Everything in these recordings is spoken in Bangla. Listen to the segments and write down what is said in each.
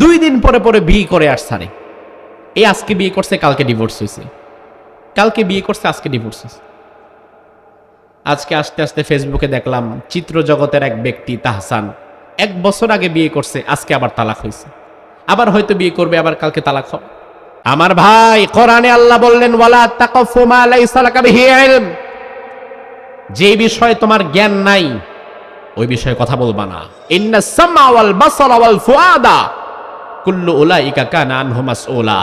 দুই দিন পরে পরে বিয়ে করে আর। ছাড়ে এই আজকে বিয়ে করছে, কালকে ডিভোর্স হয়েছে কালকে বিয়ে করছে, আজকে ডিভোর্স হয়েছে আজকে আস্তে আস্তে ফেসবুকে দেখলাম, চিত্র জগতের এক ব্যক্তি তাহসান, এক বছর আগে বিয়ে করছে, আজকে আবার তালাক হয়েছে আবার হয়তো বিয়ে করবে, আবার কালকে তালাক হবে। আমার ভাই, কোরআনে আল্লাহ বললেন যে বিষয়ে তোমার জ্ঞান নাই, ওই বিষয়ে কথা বলবা না। ইন্না সামা ওয়াল ফুআদা। কুল্লু ওলা উলাইকা কানা আনহু মাসউলা।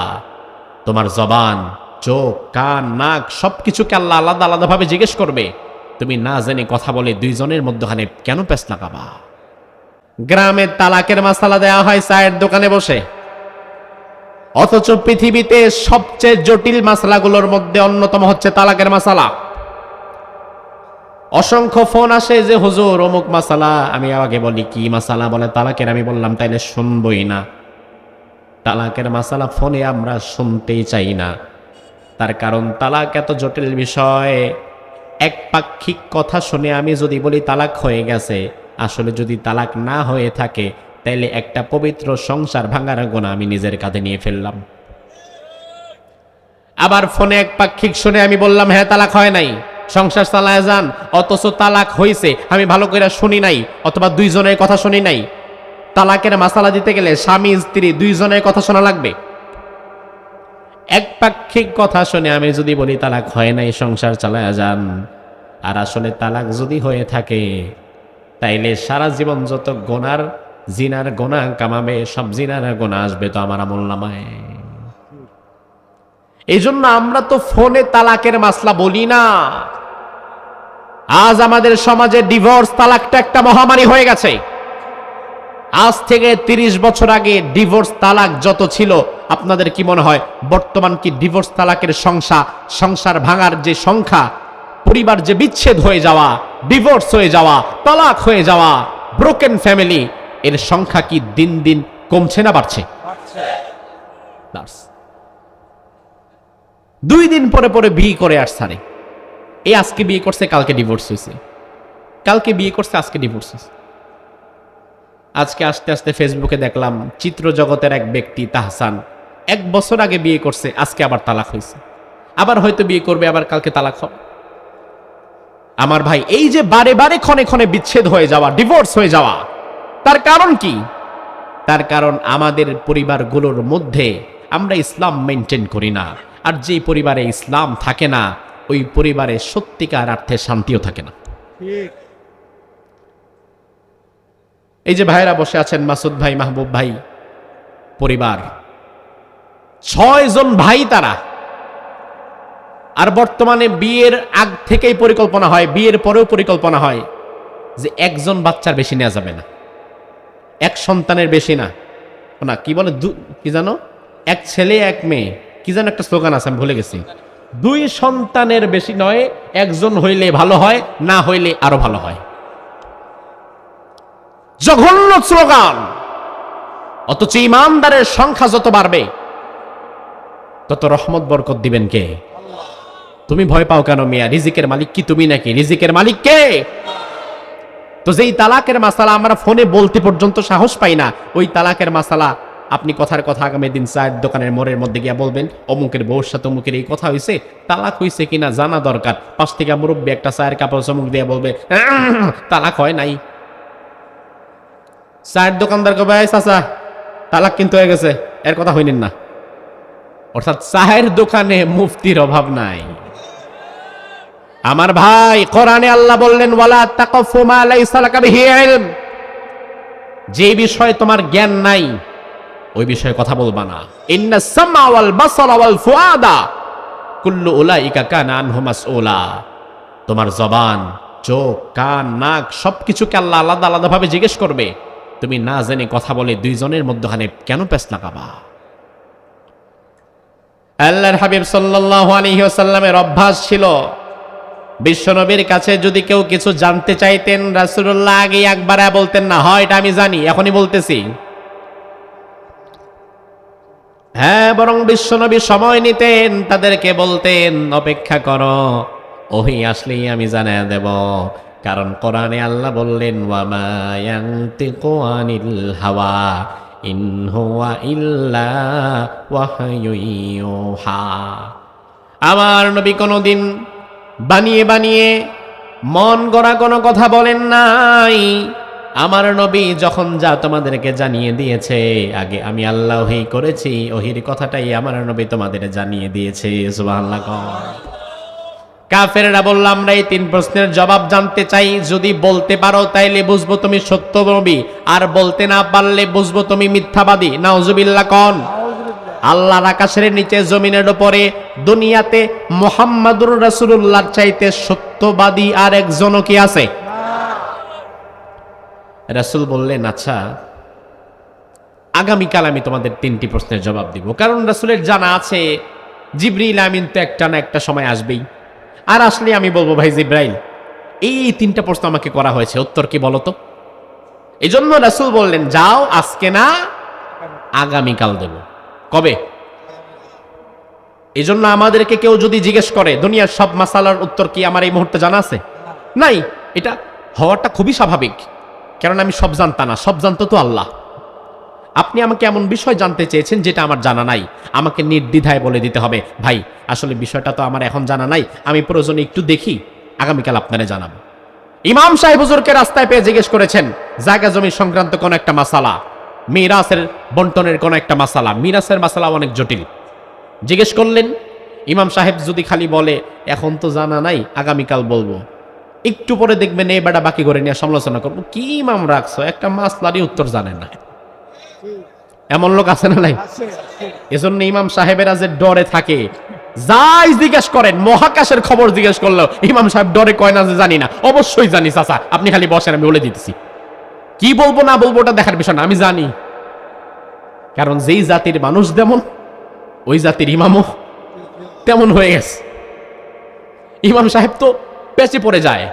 তোমার জবান, চোখ, কান, নাক সবকিছুকে আল্লাহ আলাদা আলাদাভাবে জিজ্ঞেস করবে। তুমি না জেনে কথা বলে দুইজনের মধ্যখানে কেন পেস লাগাবা? গ্রামের তালাকের মাসালা দেয়া হয় চায়ের দোকানে বসে। অথচ পৃথিবীতে সবচেয়ে জটিল মাসালাগুলোর মধ্যে অন্যতম হচ্ছে তালাকের মাসালা। অসংখ্য ফোন আসে যে, হুজুর, অমুক মাসালা, আমি আগে বলি কি মাসালা বলে তালাকের, আমি বললাম তাইলে শুনবই না। তালাকের মাসালা ফোনে আমরা শুনতেই চাই না। তার কারণ তালাক এত জটিল বিষয়। এক পাক্ষিক কথা শুনে আমি যদি বলি তালাক হয়ে গেছে, আসলে যদি তালাক না হয়ে থাকে, তাইলে একটা পবিত্র সংসার ভাঙার গোনা আমি নিজের কাঁধে নিয়ে ফেললাম। আবার ফোনে এক পাক্ষিক শুনে আমি বললাম হ্যাঁ তালাক হয় নাই। সংসার চালায় যান। অথচ তালাক হয়েছে আমি ভালো করে শুনি নাই। অথবা দুইজনের কথা শুনি নাই। তালাকের দিতে গেলে স্বামী, স্ত্রী দুইজনের কথা শোনা লাগবে। একপাক্ষিক কথা শুনে আমি যদি বলি, তালাক হয় নাই, সংসার চালায় যান। আর আসলে তালাক যদি হয়ে থাকে, তাইলে সারা জীবন যত গোনার, জিনার গোনা কামাবে, সব জিনার গোনা আসবে তো আমার আমল এই জন্য আমরা তো ফোনে তালাকের মাসলা বলি না। আজ আমাদের সমাজে ডিভোর্স তালাকটা একটা মহামারী হয়ে গেছে। আজ থেকে তিরিশ বছর আগে ডিভোর্স তালাক যত ছিল, আপনাদের কি মনে হয় বর্তমান কি ডিভোর্স তালাকের সংখ্যা, সংসার ভাঙার যে সংখ্যা, পরিবার যে বিচ্ছেদ হয়ে যাওয়া, ডিভোর্স হয়ে যাওয়া, তালাক হয়ে যাওয়া ব্রোকেন ফ্যামিলি এর সংখ্যা কি দিন দিন কমছে না বাড়ছে। দুই দিন পরে পরে বিয়ে করে আর ছাড়ে এই আজকে বিয়ে করছে, কালকে ডিভোর্স হয়েছে কালকে বিয়ে করছে, আজকে ডিভোর্স হয়েছে আজকে আস্তে আস্তে ফেসবুকে দেখলাম চিত্র জগতের এক ব্যক্তি তাহসান। এক বছর আগে বিয়ে করছে, আজকে আবার তালাক হয়েছে আবার হয়তো বিয়ে করবে, আবার কালকে তালাক হবে। আমার ভাই, এই যে বারে বারে ক্ষণে ক্ষণে বিচ্ছেদ হয়ে যাওয়া ডিভোর্স হয়ে যাওয়া, তার কারণ কি? তার কারণ আমাদের পরিবারগুলোর মধ্যে আমরা ইসলাম মেনটেন করি না। আর যেই পরিবারে ইসলাম থাকে না, ওই পরিবারে সত্যিকার অর্থে শান্তিও থাকে না। এই যে ভাইরা বসে আছেন, মাসুদ ভাই, মাহবুব ভাই, পরিবার। ছয় জন ভাই তারা। আর বর্তমানে বিয়ের আগ থেকেই পরিকল্পনা হয়, বিয়ের পরেও পরিকল্পনা হয় যে একজন বাচ্চার বেশি নেওয়া যাবে না। এক সন্তানের বেশি না। না, কি বলে? দু- কি জানো? এক ছেলে, এক মেয়ে। কি যেন একটা স্লোগান আছে, আমি ভুলে গেছি। দুই সন্তানের বেশি নয়, একজন হইলে ভালো হয়, না হইলে আরও ভালো হয়। জঘন্য স্লোগান। অথচ ইমানদারের সংখ্যা যত বাড়বে, তত রহমত বরকত দিবেন কে? তুমি ভয় পাও কেন মিয়া? রিজিকের মালিক কি তুমি নাকি? রিজিকের মালিক কে? তো যেই তালাকের মাসালা আমরা ফোনে বলতে পর্যন্ত সাহস পাই না, ওই তালাকের মাসালা আপনি কথার কথা আগামী দিন চায়ের দোকানের মোড়ের মধ্যে গিয়া বলবেন, অমুকের বউর সাথে অমুকের এই কথা হয়েছে তালাক হয়েছে কিনা জানা দরকার। পাশ থেকে মুরব্বী একটা চায়ের কাপড় চমুক দিয়ে বলবে তালাক হয় নাই। চায়ের দোকানদার কবে "এই চাচা, তালাক কিন্তু হয়ে গেছে, এর কথা হইলেন না। অর্থাৎ চায়ের দোকানে মুফতির অভাব নাই। আমার ভাই কোরআনে আল্লাহ বললেন, ওয়ালা মা যে বিষয়ে তোমার জ্ঞান নাই, ওই বিষয়ে কথা বলবা না। কুল্লু তোমার জবান, চোখ, কান, নাক সবকিছুকে আল্লাহ আলাদা আলাদাভাবে জিজ্ঞেস করবে। তুমি না জেনে কথা বলে দুইজনের মধ্যখানে কেন পেস লাগাবা? আল্লাহর হাবিব সাল্লাল্লাহু আলাইহি ওয়াসাল্লামের অভ্যাস ছিল, বিশ্বনবীর কাছে যদি কেউ কিছু জানতে চাইতেন, রাসূলুল্লাহ আগে একবার বলতেন, না, হয় এটা আমি জানি, এখনই বলতেছি। হ্যাঁ বরং বিশ্বনবী সময় নিতেন, তাদেরকে বলতেন, অপেক্ষা করো, ওহি আসলেই আমি জানায় দেব। কারণ কোরআনে আল্লাহ বললেন হাওয়া ইল্লা আমার নবী কোনোদিন বানিয়ে বানিয়ে মন গড়া কোনো কথা বলেন নাই আমার নবী যখন যা তোমাদেরকে জানিয়ে দিয়েছে, আগে আমি আল্লাহ ওহি করেছি, ওহির কথাটাই আমার নবী তোমাদের জানিয়ে দিয়েছে, সুবহানাল্লাহ। কাফেররা বললাম আমরা এই তিন প্রশ্নের জবাব জানতে চাই। যদি বলতে পারো, তাইলে বুঝব তুমি সত্য নবী। আর বলতে না পারলে বুঝব তুমি মিথ্যাবাদী। নাউজুবিল্লাহ কন। আল্লাহর আকাশের নিচে জমিনের উপরে দুনিয়াতে মোহাম্মদুর রাসূলুল্লাহর চাইতে সত্যবাদী আর একজনও কি আছে। রাসূল বললেন আচ্ছা আগামীকাল আমি তোমাদের তিনটি প্রশ্নের জবাব দিব। কারণ রাসূলের জানা আছে, জিব্রিল আমিন তো একটা না একটা সময় আসবেই। আর আসলে আমি বলব ভাই জিব্রাইল, এই তিনটা প্রশ্ন আমাকে করা হয়েছে, উত্তর কি বলো তো এই জন্য রাসূল বললেন, যাও আজকে না আগামীকাল দেব। কবে? এই জন্য আমাদেরকে কেউ যদি জিজ্ঞেস করে, দুনিয়ার সব মাসালার উত্তর কি আমার এই মুহূর্তে জানা আছে? নাই। এটা হওয়াটা খুবই স্বাভাবিক কারণ আমি সব জানতা না, সব জানতো তো আল্লাহ। আপনি আমাকে এমন বিষয় জানতে চেয়েছেন যেটা আমার জানা নাই। আমাকে নির্দ্বিধায় বলে দিতে হবে। ভাই, আসলে বিষয়টা তো আমার এখন জানা নাই। আমি প্রয়োজনে একটু দেখি। আগামীকাল আপনারা জানাব। ইমাম সাহেব হুজুরকে রাস্তায় পেয়ে জিজ্ঞেস করেছেন, জায়গা জমি সংক্রান্ত কোন একটা মাসালা? মিরাসের বন্টনের কোন একটা মাসালা? মিরাসের মাসালা অনেক জটিল। জিজ্ঞেস করলেন, ইমাম সাহেব যদি খালি বলে, এখন তো জানা নাই, আগামীকাল বলব। একটু পরে দেখবেন এই বেটা বাকি করে নিয়ে সমালোচনা করব। কি ইমাম রাখছো? একটা মাসলারই উত্তর জানে না। এমন লোক আছে না নাই? এজন্য ইমাম সাহেবেরা যে ডরে থাকে যাই জিজ্ঞেস করেন মহাকাশের খবর জিজ্ঞেস করল ইমাম সাহেব ডরে কয় না যে জানি না। অবশ্যই জানি চাচা। আপনি খালি বসেন আমি বলে দিতেছি। কি বলব না বলব ওটা দেখার বিষয় না আমি জানি। কারণ যেই জাতির মানুষ যেমন ওই জাতির ইমামও তেমন হয়ে গেছে। ইমাম সাহেব তো পেঁচে পড়ে যায়।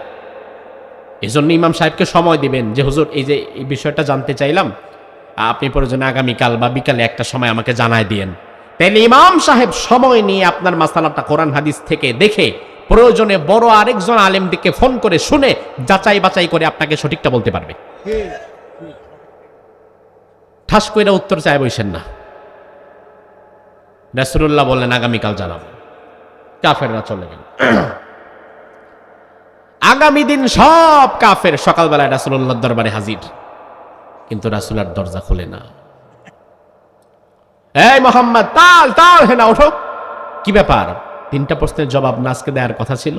এজন্য ইমাম সাহেবকে সময় দিবেন যে হুজুর এই যে এই বিষয়টা জানতে চাইলাম আপনি প্রয়োজনে আগামীকাল বা বিকালে একটা সময় আমাকে জানায় দিয়েন। তাইলে ইমাম সাহেব সময় নিয়ে আপনার মাসালাটা কোরআন হাদিস থেকে দেখে প্রয়োজনে বড় আরেকজন আলেমদিকে ফোন করে শুনে যাচাই বাছাই করে আপনাকে সঠিকটা বলতে পারবে। ঠাস করে উত্তর চায় বইসেন না। রাসূলুল্লাহ বললেন, আগামীকাল জানাব। কাফেররা চলে গেল। আগামী দিন সব কাফের সকালবেলায় রাসূলুল্লাহর দরবারে হাজির। কিন্তু রাসুল রাসূলের দরজা খোলে না। এই মোহাম্মদ, তাল তাল হে না ওঠো। কি ব্যাপার? তিনটা প্রশ্নের জবাব না আজকে দেওয়ার কথা ছিল?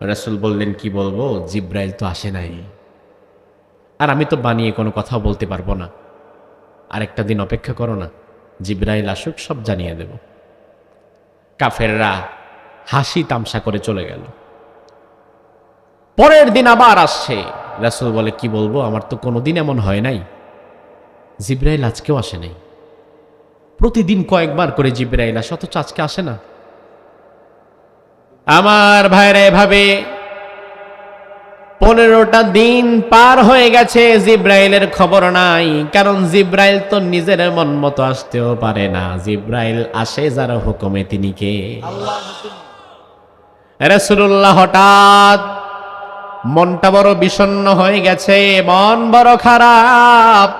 রাসূল বললেন, কি বলব? জিব্রাইল তো আসে নাই। আর আমি তো বানিয়ে কোনো কথা বলতে পারব না। আরেকটা দিন অপেক্ষা করো না। জিব্রাইল আসুক, সব জানিয়ে দেব। কাফেররা হাসি তামসা করে চলে গেল। পরের দিন আবার আসছে রাসূল বলে কি বলব? আমার তো কোনোদিন এমন হয় নাই। জিব্রাইল আজকেও আসে নাই। প্রতিদিন কয়েকবার করে জিব্রাইল আসে অথচ আজকে আসে না। আমার ভাইরা এভাবে পনেরোটা দিন পার হয়ে গেছে জিব্রাইলের খবর নাই। কারণ জিব্রাইল তো নিজের মন মতো আসতেও পারে না। জিব্রাইল আসে যারা হুকুমে তিনি কে? রাসূলুল্লাহ হঠাৎ মনটা বড় বিষণ্ণ হয়ে গেছে, মন বড় খারাপ।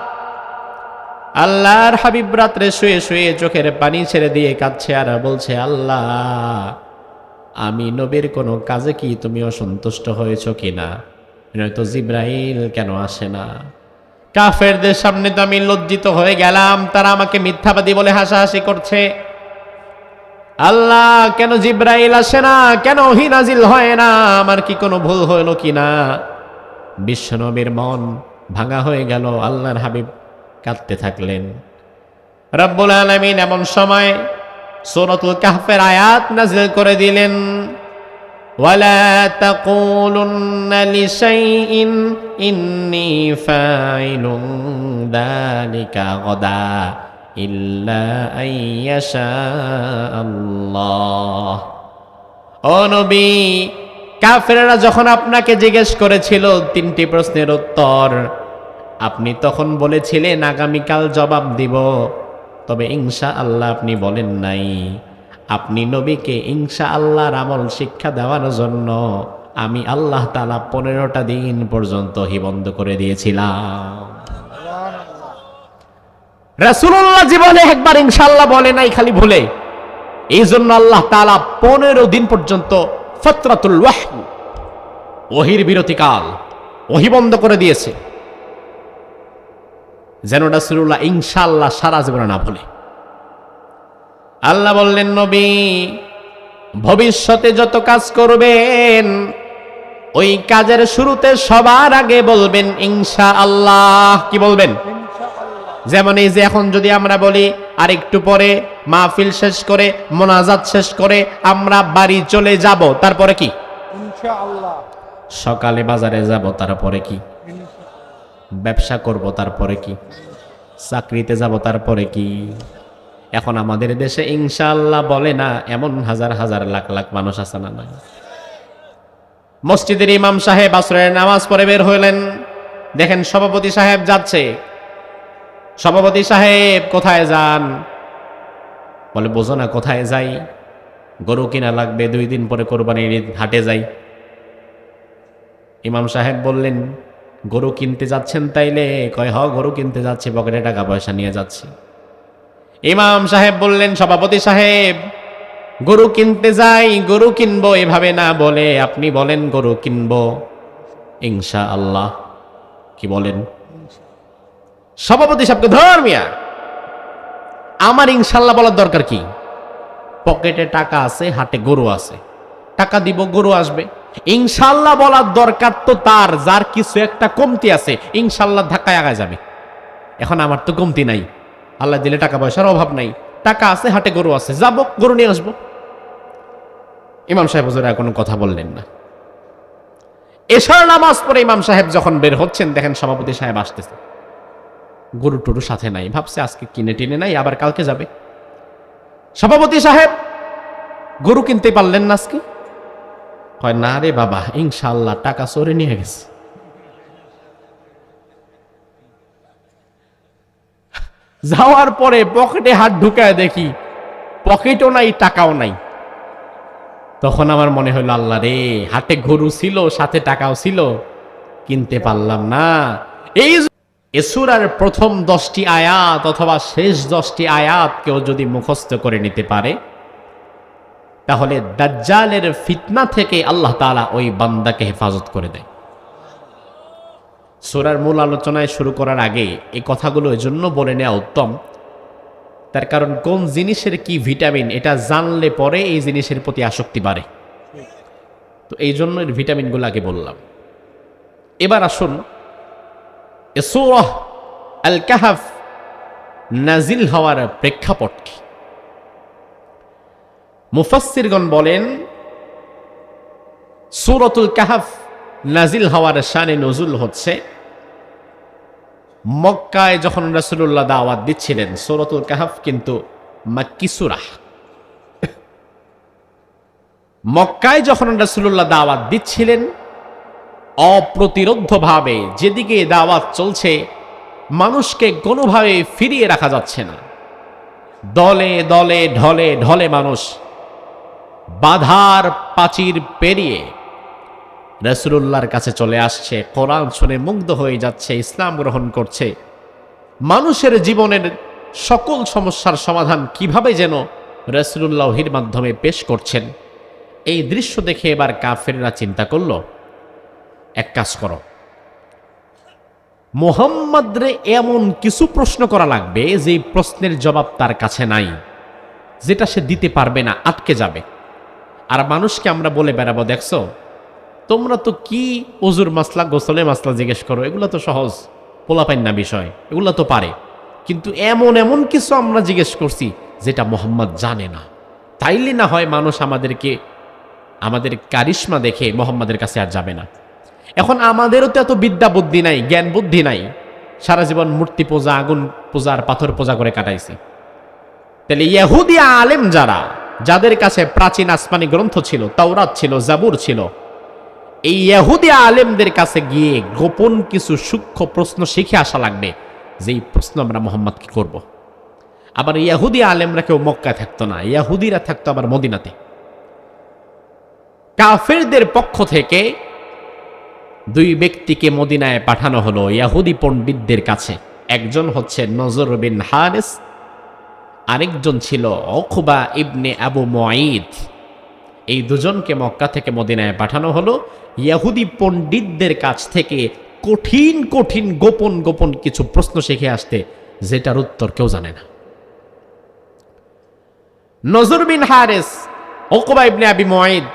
আল্লাহর হাবিব রাত্রে শুয়ে শুয়ে চোখের পানি ছেড়ে দিয়ে কাঁদছে আর বলছে, আল্লাহ, আমি নবীর কোনো কাজে কি তুমি অসন্তুষ্ট হয়েছ কিনা? নয়তো জিব্রাইল কেন আসে না। কাফেরদের সামনে তো আমি লজ্জিত হয়ে গেলাম, তারা আমাকে মিথ্যাবাদী বলে হাসাহাসি করছে। আল্লাহ, কেন জিব্রাইল আসে না? কেন ওহি নাজিল হয় না? আমার কি কোনো ভুল হলো কি না? বিশ্বনবীর মন ভাঙা হয়ে গেল, আল্লাহর হাবিব কাঁদতে থাকলেন। রব্বুল আলমিন এমন সময় সূরাতুল কাহফের আয়াত নাজিল করে দিলেন। ইন্নী ফাইলুন যালিকা গাদা। ইল্লা আইয়াশা আল্লাহ। ও নবী, কাফেররা যখন আপনাকে জিজ্ঞেস করেছিল তিনটি প্রশ্নের উত্তর, আপনি তখন বলেছিলেন, আগামীকাল জবাব দিব। তবে ইনশা আল্লাহ আপনি বলেন নাই। আপনি নবীকে ইনশা আল্লাহর আমল শিক্ষা দেওয়ার জন্য আমি আল্লাহ তালা পনেরোটা দিন পর্যন্ত হিবন্ধ করে দিয়েছিলাম। রাসূলুল্লাহ জীবনে একবার ইনশাল্লাহ বলে নাই, খালি ভুলে। এই জন্য আল্লাহ তালা পনেরো দিন পর্যন্ত ফতরাতুল ওহির বিরতিকাল ওহি বন্ধ করে দিয়েছে। যেন রাসূলুল্লাহ ইনশাল্লাহ সারা জীবনে না ভুলে। আল্লাহ বললেন, নবী, ভবিষ্যতে যত কাজ করবেন, ওই কাজের শুরুতে সবার আগে বলবেন ইনশা আল্লাহ কি বলবেন? যেমন এই যে এখন যদি আমরা বলি আর একটু পরে মাহফিল শেষ করে মোনাজাত শেষ করে আমরা বাড়ি চলে যাব তারপরে কি? সকালে বাজারে যাব তারপরে কি? ব্যবসা করব তারপরে কি? চাকরিতে যাব তারপরে কি? এখন আমাদের দেশে ইনশাআল্লাহ বলে না এমন হাজার হাজার লাখ লাখ মানুষ আছে না নাই। মসজিদের ইমাম সাহেব আসরের নামাজ পড়ে বের হইলেন। দেখেন সভাপতি সাহেব যাচ্ছে। সভাপতি সাহেব, কোথায় যান? বলে, বোঝো না, কোথায় যাই? গরু কিনা লাগবে, দুই দিন পরে কোরবানির হাটে যাই। ইমাম সাহেব বললেন, গরু কিনতে যাচ্ছেন তাইলে? কয়, হ, গরু কিনতে যাচ্ছে, পকেটে টাকা পয়সা নিয়ে যাচ্ছি। ইমাম সাহেব বললেন, সভাপতি সাহেব, গরু কিনতে যাই, গরু কিনবো এভাবে না বলে, আপনি বলেন গরু কিনবো। ইনশা আল্লাহ কি বলেন? সভাপতি সাহেবকে, ধর মিয়া, আমার ইনশাল্লাহ বলার দরকার কি? পকেটে টাকা আছে, হাটে গরু আছে। টাকা দিব, গরু আসবে। ইনশাল্লাহ বলার দরকার তো তার, যার কিছু একটা কমতি আছে, ইনশাল্লাহ ধাক্কায় আগায় যাবে। এখন আমার তো কমতি নাই। আল্লাহ দিলে টাকা পয়সার অভাব নাই। টাকা আছে, হাটে গরু আছে, যাব, গরু নিয়ে আসব। ইমাম সাহেব হুজুরা কোনো কথা বললেন না। এশার নামাজ পরে ইমাম সাহেব যখন বের হচ্ছেন, দেখেন সভাপতি সাহেব আসতেছে। গরু টরু সাথে নাই। ভাবছে আজকে কিনে টিনে নাই, আবার কালকে যাবে। সভাপতি সাহেব, গরু কিনতে পারলেন না আজকে? কয়, না রে বাবা ইনশাল্লাহ টাকা চোরে নিয়ে গেছে। যাওয়ার পরে পকেটে হাত ঢুকায় দেখি, পকেটও নাই, টাকাও নাই। তখন আমার মনে হলো আল্লাহ রে, হাটে গরু ছিল, সাথে টাকাও ছিল, কিনতে পারলাম না। এই এসুরার প্রথম দশটি আয়াত অথবা শেষ দশটি আয়াত কেউ যদি মুখস্থ করে নিতে পারে, তাহলে দাজ্জালের ফিতনা থেকে আল্লাহ তাআলা ওই বান্দাকে হেফাজত করে দেয়। সুরার মূল আলোচনায় শুরু করার আগে এই কথাগুলো এজন্য বলে নেওয়া উত্তম। তার কারণ কোন জিনিসের কি ভিটামিন, এটা জানলে পরে এই জিনিসের প্রতি আসক্তি বাড়ে। তো এই জন্য এর ভিটামিনগুলো আগে বললাম। এবার আসুন এ সূরাহ আল কাহাফ নাজিল হওয়ার প্রেক্ষাপট কি? মুফাসসিরগণ বলেন, সূরাতুল কাহাফ নাজিল হওয়ার শানে নজুল হচ্ছে মক্কায় যখন রাসূলুল্লাহ দাওয়াত দিচ্ছিলেন, সূরাতুল কাহাফ কিন্তু মাক্কি সূরা। মক্কায় যখন রাসূলুল্লাহ দাওয়াত দিচ্ছিলেন অপ্রতিরোধ্যভাবে যেদিকে দাওয়াত চলছে, মানুষকে কোনোভাবে ফিরিয়ে রাখা যাচ্ছে না। দলে দলে, ঢলে ঢলে মানুষ বাধার পাচির পেরিয়ে রসুল্লাহর কাছে চলে আসছে, কোরআন শুনে মুগ্ধ হয়ে যাচ্ছে, ইসলাম গ্রহণ করছে। মানুষের জীবনের সকল সমস্যার সমাধান কীভাবে যেন রসুল্লাহির মাধ্যমে পেশ করছেন, এই দৃশ্য দেখে এবার কাফেররা চিন্তা করল এক কাজ করো। মোহাম্মদরে এমন কিছু প্রশ্ন করা লাগবে যে প্রশ্নের জবাব তার কাছে নাই, যেটা সে দিতে পারবে না, আটকে যাবে। আর মানুষকে আমরা বলে বেড়াবো, দেখছ? তোমরা তো কি অজুর মাসলা গোসলে মাসলা জিজ্ঞেস করো, এগুলো তো সহজ, পোলাপাইন না বিষয়, এগুলো তো পারে। কিন্তু এমন এমন কিছু আমরা জিজ্ঞেস করছি, যেটা মোহাম্মদ জানে না। তাইলে না হয় মানুষ আমাদেরকে, আমাদের কারিশ্মা দেখে মোহাম্মদের কাছে আর যাবে না। এখন আমাদেরও তো এত বিদ্যা বুদ্ধি নাই, জ্ঞান বুদ্ধি নাই। সারা জীবন মূর্তি পূজা, আগুন পূজা আর পাথর পূজা করে কাটাইছি। তাহলে ইহুদিয়া আলেম যারা, যাদের কাছে প্রাচীন আসমানি গ্রন্থ ছিল, তাওরাত ছিল, জাবুর ছিল, এই ইহুদি আলেমদের কাছে গিয়ে গোপন কিছু সূক্ষ্ম প্রশ্ন শিখে আসা লাগবে যেই প্রশ্ন আমরা মোহাম্মদকে করব। আবার ইয়াহুদি আলেমরা কেউ মক্কায় থাকতো না ইয়াহুদিরা থাকতো আবার মদিনাতে। কাফেরদের পক্ষ থেকে দুই ব্যক্তিকে মদিনায় পাঠানো হলো ইয়াহুদি পণ্ডিতদের কাছে। একজন হচ্ছে নজর বিন হারিস, আরেকজন ছিল অখুবা ইবনে আবু মঈদ এই দুজনকে মক্কা থেকে মদিনায় পাঠানো হলো। ইয়াহুদি পণ্ডিতদের কাছ থেকে কঠিন কঠিন, গোপন গোপন কিছু প্রশ্ন শিখে আসতে, যেটার উত্তর কেউ জানে না। নজর বিন হারেস ওকবা ইবনে আবি মঈদ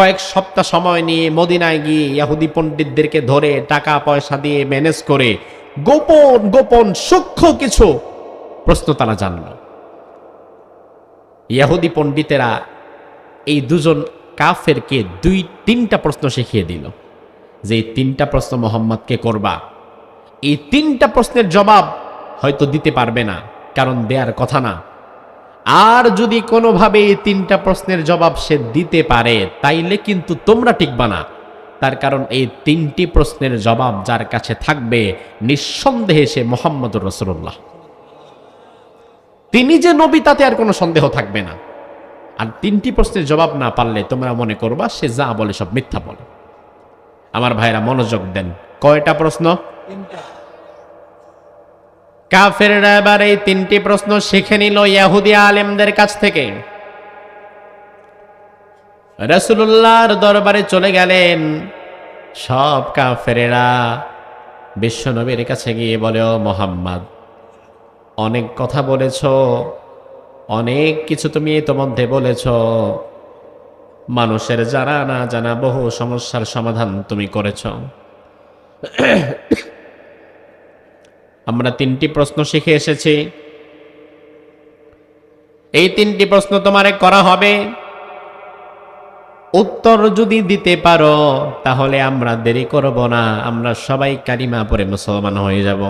কয়েক সপ্তাহ সময় নিয়ে মদিনায় গিয়ে ইয়াহুদি পণ্ডিতদেরকে ধরে টাকা পয়সা দিয়ে ম্যানেজ করে গোপন গোপন সূক্ষ্ম কিছু প্রশ্ন তারা জানল। ইয়াহুদি পণ্ডিতেরা এই দুজন কাফেরকে দুই, তিনটা প্রশ্ন শিখিয়ে দিল যে এই তিনটা প্রশ্ন মোহাম্মদকে করবা? এই তিনটা প্রশ্নের জবাব হয়তো দিতে পারবে না, কারণ দেয়ার কথা না। আর যদি কোনোভাবে এই তিনটা প্রশ্নের জবাব সে দিতে পারে, তাইলে কিন্তু তোমরা টিকবা না। তার কারণ এই তিনটি প্রশ্নের জবাব যার কাছে থাকবে, নিঃসন্দেহে সে মোহাম্মদুর রসুল্লাহ তিনি যে নবী, তাতে আর কোনো সন্দেহ থাকবে না। আর তিনটি প্রশ্নের জবাব না পারলে তোমরা মনে করবা, সে যা বলে সব মিথ্যা বলে। আমার ভাইরা, মনোযোগ দেন। কয়টা প্রশ্ন? কাফেররা এবার এই তিনটি প্রশ্ন শিখে নিল ইয়াহুদি আলেমদের কাছ থেকে। রসুল্লাহর দরবারে চলে গেলেন। সব কাফেরেরা বিশ্বনবীর কাছে গিয়ে বলে, ও মোহাম্মদ, অনেক কথা বলেছ, অনেক কিছু তুমি ইতোমধ্যে বলেছ। মানুষের জানা না জানা বহু সমস্যার সমাধান তুমি করেছ। আমরা তিনটি প্রশ্ন শিখে এসেছি। এই তিনটি প্রশ্ন তোমারে করা হবে। উত্তর যদি দিতে পারো, তাহলে আমরা দেরি করব না। আমরা সবাই কারিমা পরে মুসলমান হয়ে যাব।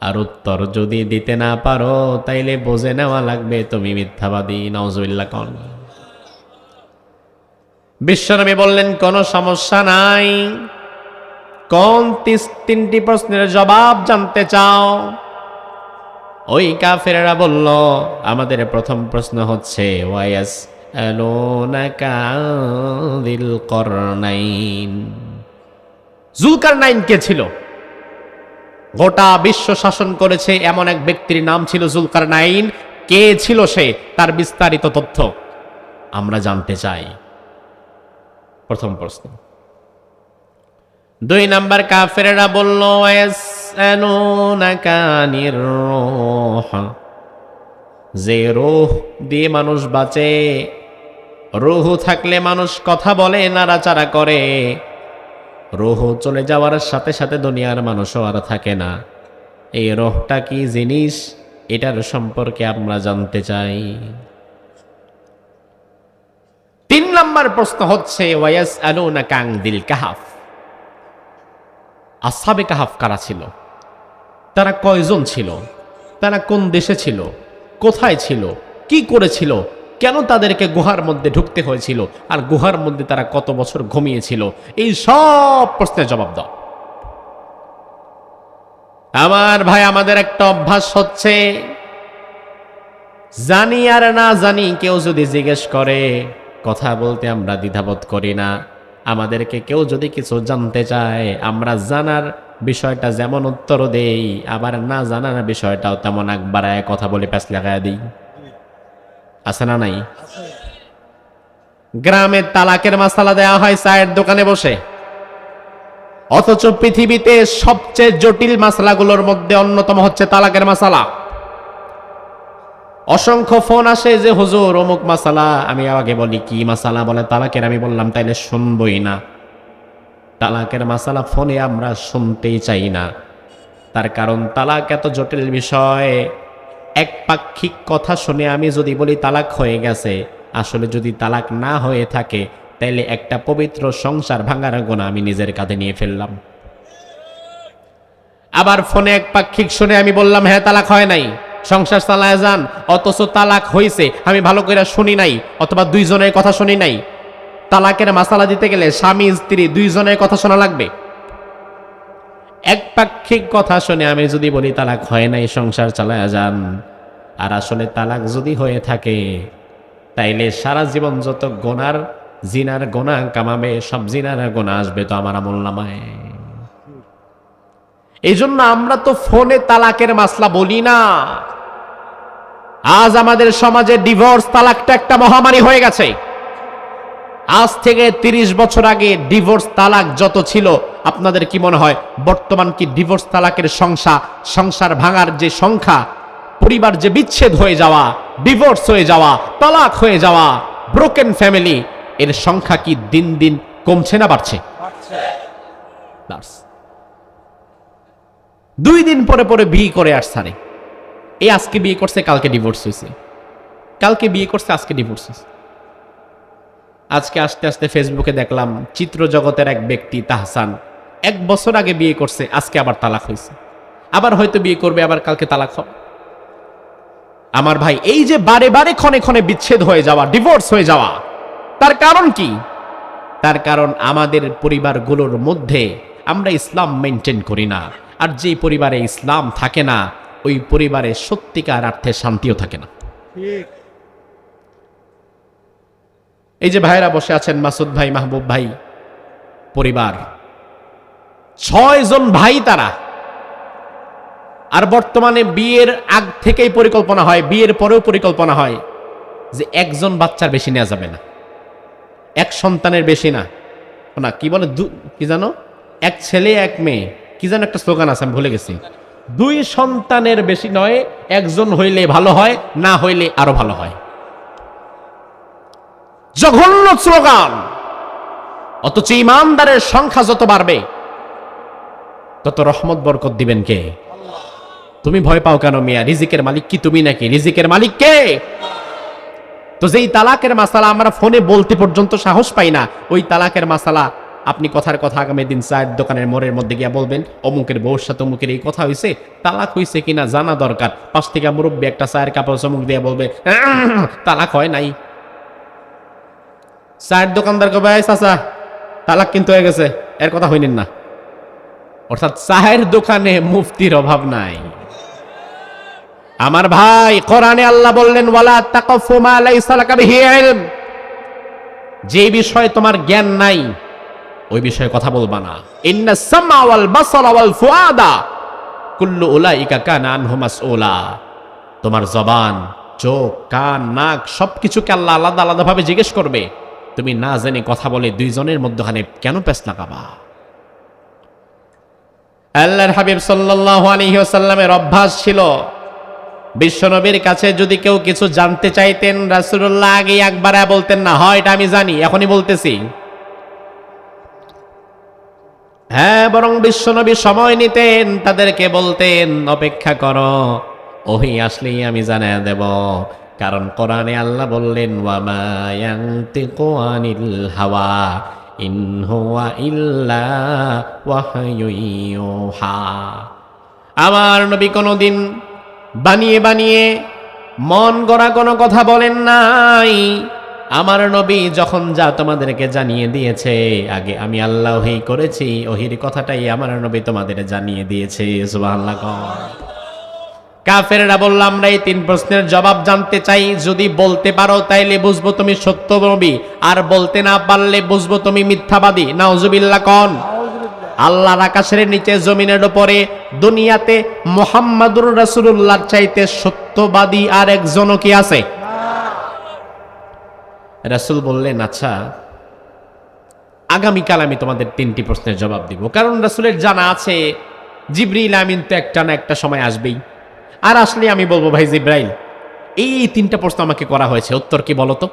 আর উত্তর যদি দিতে না পারো, তাইলে বোঝে নেওয়া লাগবে তুমি মিথ্যাবাদী নজুল্লাহ কন। বিশ্বনবী বললেন, কোনো সমস্যা নাই। কোন তিনটি প্রশ্নের জবাব জানতে চাও? ওই কাফেরেরা বলল, আমাদের প্রথম প্রশ্ন হচ্ছে ওয়াইয়াস দিল করনাইন জুলকার কে ছিল? গোটা বিশ্ব শাসন করেছে এমন এক ব্যক্তির নাম ছিল জুলকার নাইন কে ছিল সে? তার বিস্তারিত তথ্য আমরা জানতে চাই। প্রথম প্রশ্ন। দুই নাম্বার কাফেরেরা বলল। যে রোহ দিয়ে মানুষ বাঁচে, রুহ থাকলে মানুষ কথা বলে, নাড়াচাড়া করে। রুহ চলে যাওয়ার সাথে সাথে দুনিয়ার মানুষও আর থাকে না। এই রোহটা কি জিনিস? এটার সম্পর্কে আমরা জানতে চাই। তিন নম্বর প্রশ্ন হচ্ছে ওয়াইয়াস আলুনা কাং দিল কাহাফ? আসাবে কাহাফ কারা ছিল? তারা কয়জন ছিল? তারা কোন দেশে ছিল? কোথায় ছিল? কি করেছিল? কেন তাদেরকে গুহার মধ্যে ঢুকতে হয়েছিল? আর গুহার মধ্যে তারা কত বছর ঘুমিয়েছিল? এই সব প্রশ্নের জবাব দাও। আমার ভাই, আমাদের একটা অভ্যাস হচ্ছে, জানি আর না জানি কেউ যদি জিজ্ঞেস করে, কথা বলতে আমরা দ্বিধাবোধ করি না। আমাদেরকে কেউ যদি কিছু জানতে চায়, আমরা জানার বিষয়টা যেমন উত্তর দেই, আবার না জানার বিষয়টাও তেমন একবার কথা বলে প্যাস লাগায় দিই। আছে না নাই? গ্রামে তালাকের মশালা দেওয়া হয় চায়ের দোকানে বসে। অথচ পৃথিবীতে সবচেয়ে জটিল মশলাগুলোর মধ্যে অন্যতম হচ্ছে তালাকের মশালা অসংখ্য ফোন আসে যে, হুজুর, অমুক মাসালা, আমি আগে বলি, কি মাসালা বলে তালাকের? আমি বললাম, তাইলে শুনবই না। তালাকের মাসালা ফোনে আমরা শুনতেই চাই না। তার কারণ, তালাক এত জটিল বিষয়। এক পাক্ষিক কথা শুনে আমি যদি বলি, তালাক হয়ে গেছে। আসলে যদি তালাক না হয়ে থাকে, তাইলে একটা পবিত্র সংসার ভাঙার গোনা আমি নিজের কাঁধে নিয়ে ফেললাম। আবার ফোনে এক পাক্ষিক শুনে আমি বললাম হ্যাঁ তালাক হয় নাই। সংসার চালায় যান, অথচ তালাক হয়েছে আমি ভালো করে শুনি নাই, অথবা দুইজনের কথা শুনি নাই। তালাকের মাসালা দিতে গেলে স্বামী, স্ত্রী দুইজনের কথা শোনা লাগবে। একপাক্ষিক কথা শুনে আমি যদি বলি, তালাক হয় নাই, সংসার চালায় যান। আর আসলে তালাক যদি হয়ে থাকে, তাইলে সারা জীবন যত গোনার, জিনার গোনা কামাবে, সব জিনার গোনা আসবে তো আমার আমল নামায়। এই জন্য আমরা তো ফোনে তালাকের মাসলা বলি না। আজ আমাদের সমাজে ডিভোর্স তালাকটা একটা মহামারী হয়ে গেছে। আজ থেকে তিরিশ বছর আগে ডিভোর্স তালাক যত ছিল আপনাদের কি মনে হয় বর্তমান কি ডিভোর্স তালাকের সংখ্যা সংসার ভাঙার যে সংখ্যা পরিবার যে বিচ্ছেদ হয়ে যাওয়া ডিভোর্স হয়ে যাওয়া তালাক হয়ে যাওয়া ব্রোকেন ফ্যামিলি এর সংখ্যা কি দিন দিন কমছে না বাড়ছে? বাড়ছে। দুই দিন পরে পরে বিয়ে করে আর। সারে এই আজকে বিয়ে করছে, কালকে ডিভোর্স হয়েছে কালকে বিয়ে করছে, আজকে ডিভোর্স হয়েছে আজকে আস্তে আস্তে ফেসবুকে দেখলাম, চিত্র জগতের এক ব্যক্তি তাহসান, এক বছর আগে বিয়ে করছে, আজকে আবার তালাক হয়েছে আবার হয়তো বিয়ে করবে, আবার কালকে তালাক হবে। আমার ভাই, এই যে বারে বারে ক্ষণে ক্ষণে বিচ্ছেদ হয়ে যাওয়া ডিভোর্স হয়ে যাওয়া, তার কারণ কি? তার কারণ আমাদের পরিবারগুলোর মধ্যে আমরা ইসলাম মেনটেন করি না। আর যেই পরিবারে ইসলাম থাকে না ওই পরিবারে সত্যিকার অর্থে শান্তিও থাকে না। এই যে ভাইরা বসে আছেন মাসুদ ভাই মাহবুব ভাই পরিবার। ছয় জন ভাই তারা। আর বর্তমানে বিয়ের আগ থেকেই পরিকল্পনা হয় বিয়ের পরেও পরিকল্পনা হয় যে একজন বাচ্চার বেশি নেওয়া যাবে না। এক সন্তানের বেশি না। না কি বলে দু- কি জানো? এক ছেলে এক মেয়ে। কি যেন একটা স্লোগান আছে, আমি ভুলে গেছি। দুই সন্তানের বেশি নয়, একজন হইলে ভালো হয়, না হইলে আরও ভালো হয়। জঘন্য স্লোগান। অথচ ইমানদারের সংখ্যা যত বাড়বে, তত রহমত বরকত দিবেন কে? তুমি ভয় পাও কেন মিয়া? রিজিকের মালিক কি তুমি নাকি? রিজিকের মালিক কে? তো যেই তালাকের মাসালা আমরা ফোনে বলতে পর্যন্ত সাহস পাই না, ওই তালাকের মাসালা আপনি কথার কথা আগামী দিন চায়ের দোকানের মোড়ের মধ্যে গিয়া বলবেন, অমুকের বউর সাথে অমুকের এই কথা হয়েছে তালাক হয়েছে কিনা জানা দরকার। পাশ থেকে মুরব্বী একটা চায়ের কাপড় চমুক দিয়ে বলবে তালাক হয় নাই। চায়ের দোকানদার কবে চাচা, তালাক কিন্তু হয়ে গেছে, এর কথা হইনেন না। অর্থাৎ চায়ের দোকানে মুফতির অভাব নাই। আমার ভাই কোরআনে আল্লাহ বললেন যে বিষয়ে তোমার জ্ঞান নাই ওই বিষয়ে কথা বলবা না। ইন্না সামা ওয়াল বাসারা ওয়াল ফুআদা। কুল্লু উলাইকা কানা আনহু মাসউলা। তোমার জবান, চোখ, কান, নাক সবকিছুকে আল্লাহ আলাদা আলাদাভাবে জিজ্ঞেস করবে। তুমি না জেনে কথা বলে দুইজনের মধ্যখানে কেন পেছ লাগাবা? আল্লাহর হাবিব সাল্লাল্লাহু আলাইহি ওয়াসাল্লামের অভ্যাস ছিল, বিশ্বনবীর কাছে যদি কেউ কিছু জানতে চাইতেন, রাসূলুল্লাহ আগে একবার বলতেন, না, হয় এটা আমি জানি, এখনই বলতেছি। হ্যাঁ বরং বিশ্বনবী সময় নিতেন, তাদেরকে বলতেন, অপেক্ষা করো, ওহি আসলেই আমি জানা দেব। কারণ কোরআনে আল্লাহ বললেন হাওয়া ইল্লা আমার নবী কোনোদিন বানিয়ে বানিয়ে মন গড়া কোনো কথা বলেন নাই। আমার নবী যখন যা তোমাদেরকে জানিয়ে দিয়েছে, আগে আমি আল্লাহ ওহি করেছি, ওহির কথাটাই আমার নবী তোমাদের জানিয়ে দিয়েছে কাফেররা বললাম আমরা এই তিন প্রশ্নের জবাব জানতে চাই, যদি বলতে পারো তাইলে বুঝব তুমি সত্য নবী, আর বলতে না পারলে বুঝব তুমি মিথ্যাবাদী, নাউজুবিল্লাহ কন। আল্লাহর আকাশের নিচে, জমিনের উপরে, দুনিয়াতে মোহাম্মদুর রাসূলুল্লাহর চাইতে সত্যবাদী আর একজনও কি আছে। রাসূল বললেন আচ্ছা আগামীকাল আমি তোমাদের তিনটি প্রশ্নের জবাব দিব। কারণ রাসূলের জানা আছে, জিব্রিল আমিন তো একটা না একটা সময় আসবেই। আর আসলে আমি বলব, ভাই জিব্রাইল, এই এই তিনটা প্রশ্ন আমাকে করা হয়েছে। উত্তর কি বলো তো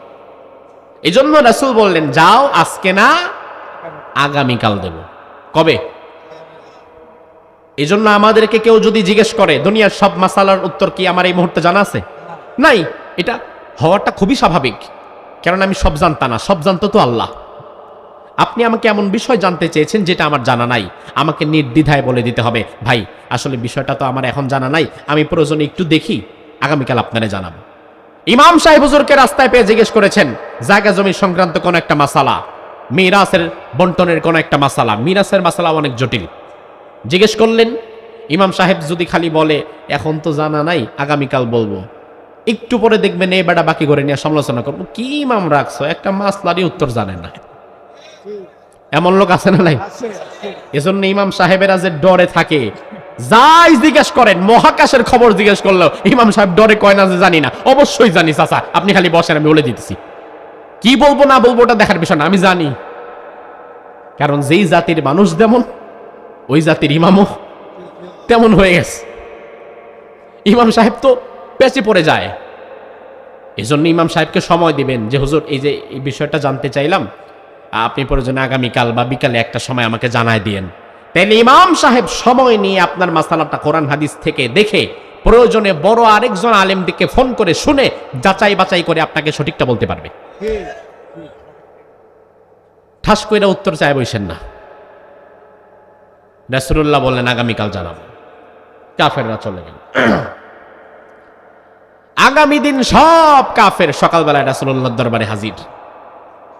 এই জন্য রাসূল বললেন, যাও, আজকে না, আগামীকাল দেব। কবে? এই জন্য আমাদেরকে কেউ যদি জিজ্ঞেস করে, দুনিয়ার সব মাসালার উত্তর কি আমার এই মুহূর্তে জানা আছে? নাই, এটা হওয়াটা খুবই স্বাভাবিক। কারণ আমি সব জানতাম না, সব জানতো তো আল্লাহ। আপনি আমাকে এমন বিষয় জানতে চেয়েছেন যেটা আমার জানা নাই। আমাকে নির্দ্বিধায় বলে দিতে হবে। ভাই, আসলে বিষয়টা তো আমার এখন জানা নাই। আমি প্রয়োজনে একটু দেখি। আগামীকাল আপনারা জানাব। ইমাম সাহেব হুজুরকে রাস্তায় পেয়ে জিজ্ঞেস করেছেন, জায়গা জমি সংক্রান্ত কোন একটা মাসালা? মিরাসের বন্টনের কোন একটা মাসালা? মিরাসের মাসালা অনেক জটিল। জিজ্ঞেস করলেন, ইমাম সাহেব যদি খালি বলে, এখন তো জানা নাই, আগামীকাল বলব। একটু পরে দেখবেন এই বেটা বাকি করে নিয়ে সমালোচনা করব। কি ইমাম রাখছো? একটা মাসলারই উত্তর জানে না। এমন লোক আছে না নাই? এজন্য ইমাম সাহেবেরা যে ডরে থাকে যাই জিজ্ঞেস করেন মহাকাশের খবর জিজ্ঞেস করল ইমাম সাহেব ডরে কয় না যে জানি না। অবশ্যই জানি চাচা। আপনি খালি বসেন আমি বলে দিতেছি। কি বলব না বলব ওটা দেখার বিষয় না আমি জানি। কারণ যেই জাতির মানুষ যেমন ওই জাতির ইমামও তেমন হয়ে গেছে। ইমাম সাহেব তো পেঁচে পড়ে যায়। এই জন্য ইমাম সাহেবকে সময় দিবেন যে, হুজুর, এই যে, এই বিষয়টা জানতে চাইলাম, আপনি প্রয়োজনে আগামীকাল বা বিকালে একটা সময় আমাকে জানায় দিয়েন। তাইলে ইমাম সাহেব সময় নিয়ে আপনার মাসালাটা কোরআন হাদিস থেকে দেখে প্রয়োজনে বড় আরেকজন আলেমদিকে ফোন করে শুনে যাচাই বাছাই করে আপনাকে সঠিকটা বলতে পারবে। ঠাস কইরা উত্তর চায় বইসেন না। রাসূলুল্লাহ বললেন, আগামীকাল জানাব। কাফেররা চলে গেল। আগামী দিন সব কাফের সকালবেলায় রাসূলুল্লাহর দরবারে হাজির।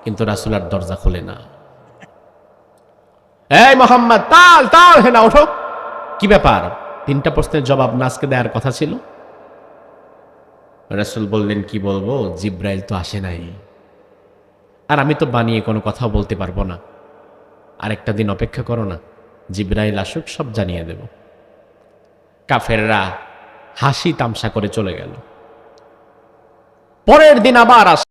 কিন্তু রাসূলের দরজা খোলে না। এই মোহাম্মদ, তাল তাল হে না ওঠো। কি ব্যাপার? তিনটা প্রশ্নের জবাব না আজকে দেওয়ার কথা ছিল? রাসূল বললেন, কি বলব? জিব্রাইল তো আসে নাই। আর আমি তো বানিয়ে কোনো কথা বলতে পারব না। আরেকটা দিন অপেক্ষা করো না। জিব্রাইল আসুক, সব জানিয়ে দেব। কাফেররা হাসি তামসা করে চলে গেল। পরের দিন আবার আস